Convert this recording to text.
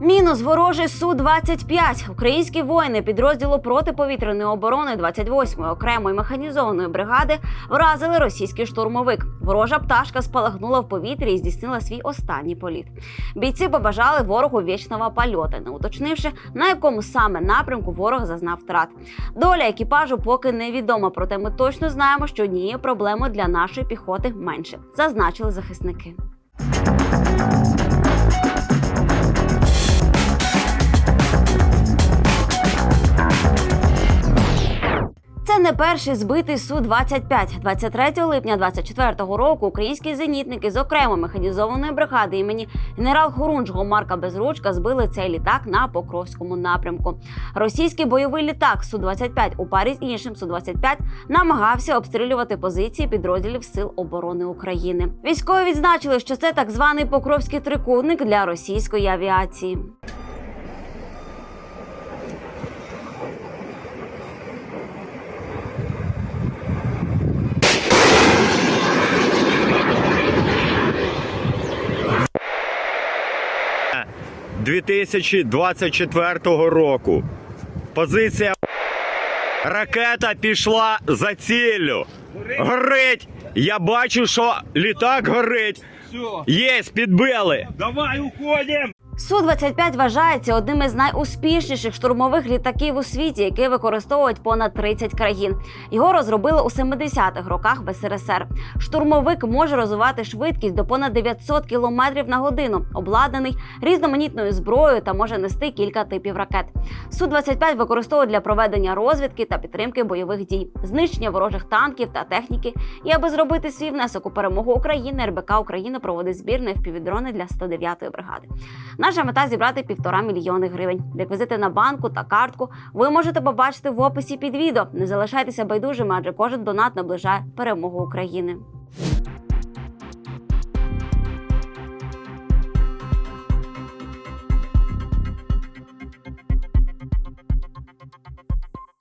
Мінус ворожий су 25 Українські воїни підрозділу протиповітряної оборони 28-ї окремої механізованої бригади вразили російський штурмовик. Ворожа пташка спалахнула в повітрі і здійснила свій останній політ. Бійці побажали ворогу вічного польоту, не уточнивши на якому саме напрямку ворог зазнав втрат. Доля екіпажу поки невідома, проте ми точно знаємо, що однією проблемою для нашої піхоти менше, зазначили захисники. Не перший збитий су 25 23 липня 24 року. Українські зенітники з окремо механізованої бригади імені генерал Хорунжого Марка Безручка збили цей літак на Покровському напрямку. Російський бойовий літак су 25 у парі з іншим су 25 намагався обстрілювати позиції підрозділів Сил оборони України. Військові відзначили, що це так званий Покровський трикутник для російської авіації. – 2024 року. Позиція ракета пішла за ціллю. Горить! Я бачу, що літак горить. Єсть, Є, підбили. давай уходим! Су-25 вважається одним із найуспішніших штурмових літаків у світі, який використовують понад 30 країн. Його розробили у 70-х роках в СРСР. Штурмовик може розвивати швидкість до понад 900 км на годину, обладнаний різноманітною зброєю та може нести кілька типів ракет. Су-25 використовують для проведення розвідки та підтримки бойових дій, знищення ворожих танків та техніки. І аби зробити свій внесок у перемогу України, РБК України проводить збір на впівдрони для 109-ї бригади. Наша мета зібрати півтора мільйони гривень. Реквізити на банку та картку ви можете побачити в описі під відео. Не залишайтеся байдужими, адже кожен донат наближає перемогу України.